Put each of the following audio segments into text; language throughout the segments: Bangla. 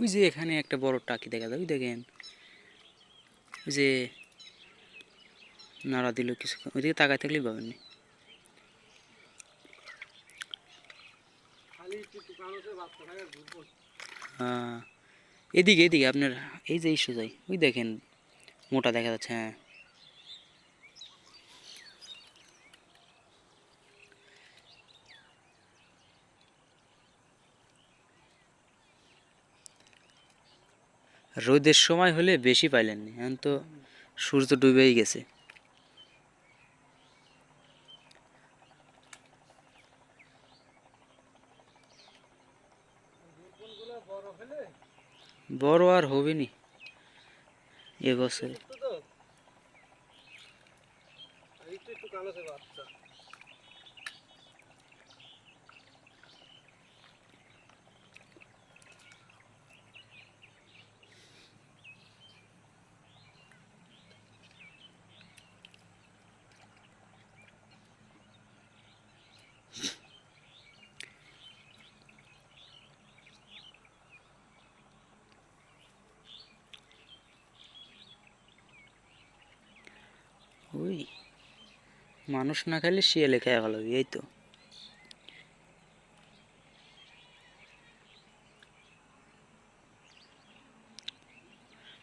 ওই যে এখানে একটা বড় টাকি দেখা যায় ওই দেখেন। ওই যে নাড়া দিল কিছু ওইদিকে তাকায় থাকলেই পাবেন না। হ্যাঁ এদিকে এদিকে আপনার এই যে ইস্যু যাই ওই দেখেন মোটা দেখা যাচ্ছে হ্যাঁ। রোদের সময় হলে বেশি পাইলেন না এখন তো সূর্য ডুবেই গেছে। বড় আর হবে নি এবছরে ওই মানুষ না খাইলে শিয়ালে খায় ভালো এই তো।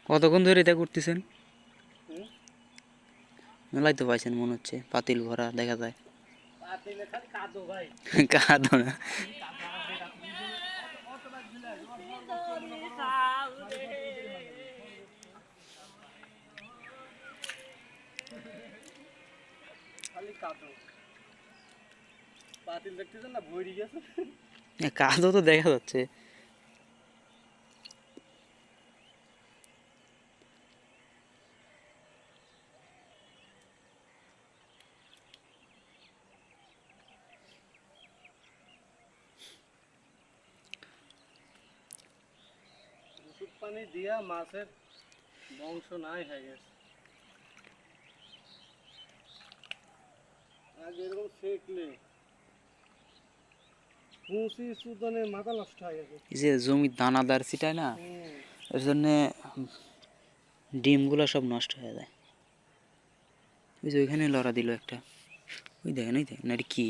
কতক্ষণ ধরে এটা করতেছেন? মেলাই তো পাইছেন মনে হচ্ছে পাতিল ভরা দেখা যায়। কাঁদো না। পাতিল দেখতেছেন না ভরি গেছে? কাঁদো তো দেখা যাচ্ছে। পানি দিয়া মাছের বংশ নাই হয়ে গেছে। আগে এরকম শেখলে পুঁসি সুদনে মাথা নষ্ট হয়ে গেছে। যে জমির দানাদার ছিটায় না এর জন্যে ডিমগুলো সব নষ্ট হয়ে যায়। ওই যে ওইখানে লড়া দিল একটা। ওই দেখেন ওই দেখেন আর কি?